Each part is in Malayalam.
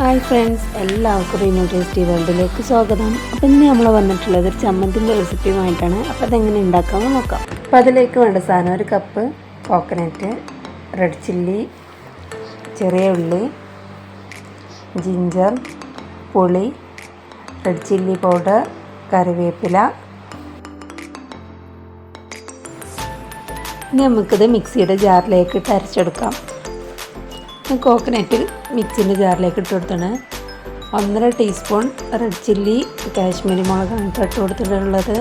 ഹായ് ഫ്രണ്ട്സ് എല്ലാവർക്കും റീനോ ടേസ്റ്റി വേൾഡിലേക്ക് സ്വാഗതം. അപ്പം ഇന്ന് നമ്മൾ വന്നിട്ടുള്ളത് ഒരു ചമ്മന്തിന്റെ റെസിപ്പിയുമായിട്ടാണ് അപ്പോൾ അതെങ്ങനെ ഉണ്ടാക്കാമെന്ന് നോക്കാം. അപ്പോൾ അതിലേക്ക് വേണ്ട സാധനം ഒരു കപ്പ് കോക്കനട്ട് റെഡ് ചില്ലി ചെറിയ ഉള്ളി ജിഞ്ചർ പുളി റെഡ് ചില്ലി പൗഡർ കറിവേപ്പില. ഇനി നമുക്കിത് മിക്സിയുടെ ജാറിലേക്ക് ഇട്ട് അരച്ചെടുക്കാം. കോക്കനട്ട് മിക്സിന്റെ ജാറിലേക്ക് ഇട്ട് കൊടുത്താണ്. ഒന്നര ടീസ്പൂൺ റെഡ് ചില്ലി കാശ്മീരി മുളകാണ് ഇട്ട് കൊടുത്തിട്ടുള്ളത്.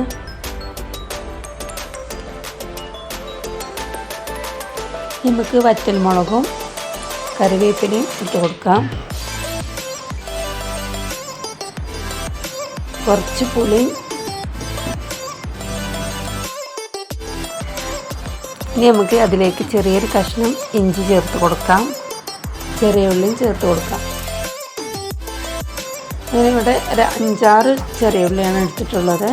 നമുക്ക് വറ്റൽ മുളകും കറിവേപ്പിലയും ഇട്ട് കൊടുക്കാം. കുറച്ച് പുളിയും ഇനി നമുക്ക് അതിലേക്ക് ചെറിയൊരു കഷ്ണം ഇഞ്ചി ചേർത്ത് കൊടുക്കാം. ചെറിയ ഉള്ളിയും ചേർത്ത് കൊടുക്കാം. ഞാനിവിടെ ഒരു അഞ്ചാറ് ചെറിയ ഉള്ളിയാണ് എടുത്തിട്ടുള്ളത്.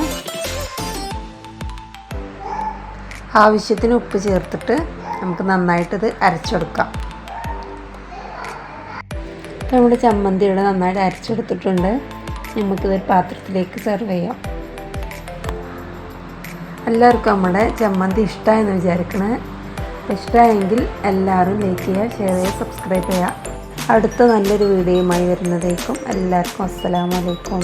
ആവശ്യത്തിന് ഉപ്പ് ചേർത്തിട്ട് നമുക്ക് നന്നായിട്ടിത് അരച്ചെടുക്കാം. നമ്മുടെ ചമ്മന്തി ഇവിടെ നന്നായിട്ട് അരച്ചെടുത്തിട്ടുണ്ട്. നമുക്കിത് പാത്രത്തിലേക്ക് സെർവ് ചെയ്യാം. എല്ലാവർക്കും നമ്മുടെ ചമ്മന്തി ഇഷ്ടമായെന്ന് വിചാരിക്കണേ. ഇഷ്ടമായെങ്കിൽ എല്ലാവരും ലൈക്ക് ചെയ്യുക ഷെയർ ചെയ്യുക സബ്സ്ക്രൈബ് ചെയ്യുക. അടുത്ത നല്ലൊരു വീഡിയോയുമായി വരുന്നതേക്കും. എല്ലാവർക്കും അസ്സലാമലൈക്കും